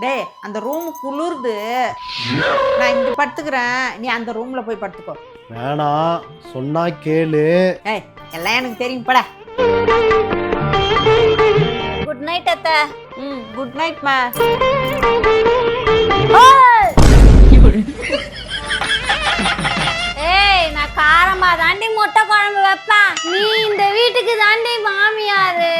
டேய் அந்த ரூம் குளிருது. நான் இங்க படுத்துக்கிறேன். நீ அந்த ரூம்ல போய் படுத்துக்கோ. வேணாம் சொன்னா கேளு. ஏய் எல்லாம் எனக்கு தெரியும் பட. குட் நைட் அத்தை. ம் குட் நைட் மா. ஏய் நான் காரமா தாண்டி முட்டை குழம்பு வைப்பேன். நீ இந்த வீட்டுக்கு தாண்டி மாமியாரு.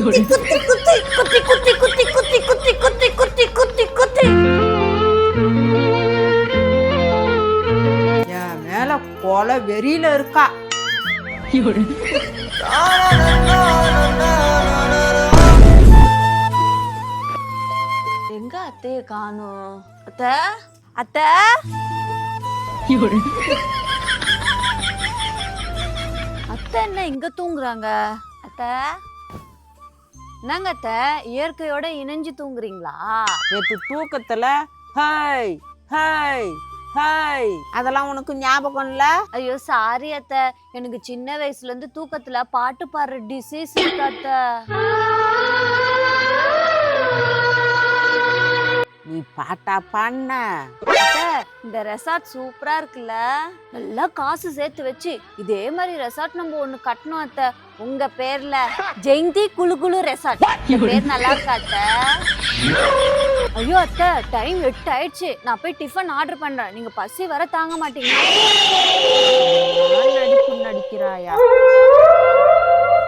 குத்தி குத்தி குத்தி குத்தி குத்தி குத்தி குத்தி குத்தி குத்தி குத்தி குத்தி குத்தி என் மேல கொலை வெறியில இருக்கா எங்க அத்தைய காணோம் அத்தை அத்தை அத்தை என்ன இங்க தூங்குறாங்க அத்தை என்னங்க அத்தை இயற்கையோட இணைஞ்சு தூங்குறீங்களா? நேற்று தூக்கத்துல ஹாய் ஹாய் ஹாய் அதெல்லாம் உனக்கு ஞாபகம் இல்ல? ஐயோ சாரி அத்தை. எனக்கு சின்ன வயசுல இருந்து தூக்கத்துல பாட்டு பாடுற டிசீஸ் அத்தை. நீ பாட்டா பண்ண இந்த ரெசார்ட் சூப்பரா இருக்குல்ல? நல்லா காசு சேர்த்து வச்சு. இதே மாதிரி ரெசார்ட் நம்ம ஒண்ணு கட்டணும் அத்தை. உங்க பேர்ல ஜெயந்தி குளு குளு ரெசார்ட் பேர் நல்லா இருக்கா அத்தை? ஐயோ அத்தை டைம் எட்டு ஆயிடுச்சு. நான் போய் டிஃபன் ஆர்டர் பண்றேன். நீங்க பசி வர தாங்க மாட்டீங்க. நடிப்பு நடிக்கிறாயா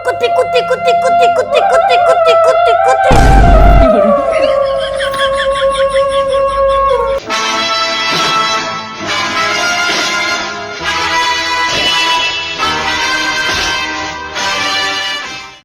குத்தி குத்தி குத்தி குத்தி குத்தி குத்தி குத்தி குத்தி.